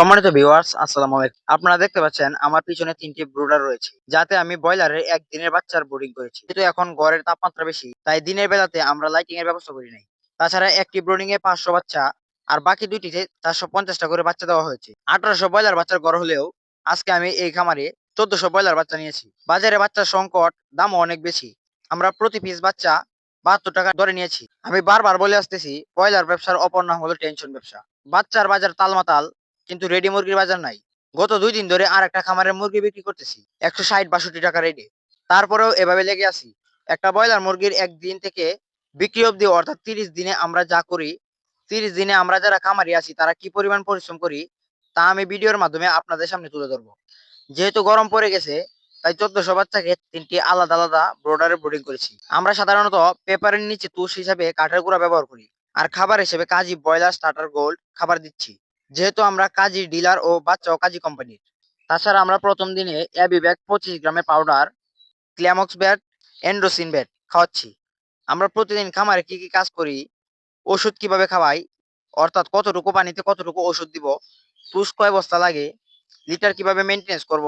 সম্মানিত ভিউয়ার্স আসসালামু আলাইকুম। আপনারা দেখতে পাচ্ছেন, আমার পিছনে তিনটি ব্রুডার রয়েছে, যাতে আমি ব্রয়লারের এক দিনের বাচ্চার বোর্ডিং করেছি। যেহেতু এখন ঘরের তাপমাত্রা বেশি, তাই দিনের বেলাতে আমরা লাইটিং এর ব্যবস্থা করি নাই। তাছাড়া একটি ব্রোডিং এ পাঁচশো বাচ্চা, আর বাকি দুইটিতে চারশো পঞ্চাশটা করে বাচ্চা দেওয়া হয়েছে। আঠারোশো ব্রয়লার বাচ্চার ঘর হলেও আজকে আমি এই খামারে চোদ্দশো ব্রয়লার বাচ্চা নিয়েছি। বাজারে বাচ্চার সংকট, দামও অনেক বেশি। আমরা প্রতি পিস বাচ্চা বাহাত্তর টাকা ধরে নিয়েছি। আমি বারবার বলে আসতেছি, ব্রয়লার ব্যবসার অপর নাম হলো টেনশন ব্যবসা। বাচ্চার বাজার তালমাতাল কিন্তু রেডি মুরগির বাজার নাই। গত দুই দিন ধরে আর একটা খামারের মুরগি বিক্রি করতেছি। একশো ষাট বাষট্টি টাকা রেডি তারপরেও এভাবে লেগে আছি। একটা ব্রয়লার মুরগির একদিন থেকে বিক্রি অবধি, অর্থাৎ তিরিশ দিনে আমরা যা করি, তিরিশ দিনে আমরা যারা খামারি আছি, তারা কি পরিমাণ পরিশ্রম করি, তা আমি ভিডিওর মাধ্যমে আপনাদের সামনে তুলে ধরবো। যেহেতু গরম পড়ে গেছে, তাই চোদ্দশো বাচ্চাকে তিনটি আলাদা আলাদা ব্রোডারে ব্রোডিং করেছি। আমরা সাধারণত পেপারের নিচে তুষ হিসাবে কাঠের গুঁড়া ব্যবহার করি। আর খাবার হিসেবে কাজী ব্রয়লার স্টার্টার গোল্ড খাবার দিচ্ছি। যেহেতু আমরা কাজী ডিলার ও বাচ্চা কাজী কোম্পানির। তাছাড়া আমরা প্রথম দিনে অ্যাবি ব্যাগ পঁচিশ গ্রামের পাউডার, ক্ল্যামক্স ব্যাট এন্ড্রোসিন ব্যাট খাওয়াচ্ছি। আমরা প্রতিদিন খামারে কি কি কাজ করি, ওষুধ কীভাবে খাওয়াই, অর্থাৎ কতটুকু পানিতে কতটুকু ওষুধ দিব তুষ কয় বস্তা লাগে, লিটার কীভাবে মেনটেনেন্স করব,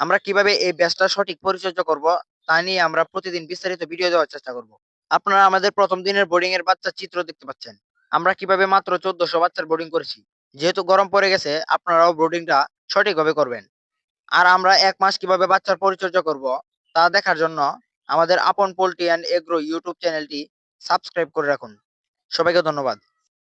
আমরা কীভাবে এই ব্যাচটা সঠিক পরিচর্যা করব, তা নিয়ে আমরা প্রতিদিন বিস্তারিত ভিডিও দেওয়ার চেষ্টা করব। আপনারা আমাদের প্রথম দিনের বোর্ডিং এর বাচ্চার চিত্র দেখতে পাচ্ছেন। আমরা কীভাবে মাত্র চোদ্দশো বাচ্চার বোর্ডিং করেছি। যেহেতু গরম পড়ে গেছে, আপনারাও ব্রোডিংটা সঠিকভাবে করবেন। আর আমরা এক মাস কীভাবে বাচ্চার পরিচর্যা করব, তা দেখার জন্য আমাদের আপন পোল্ট্রি অ্যান্ড এগ্রো ইউটিউব চ্যানেলটি সাবস্ক্রাইব করে রাখুন। সবাইকে ধন্যবাদ।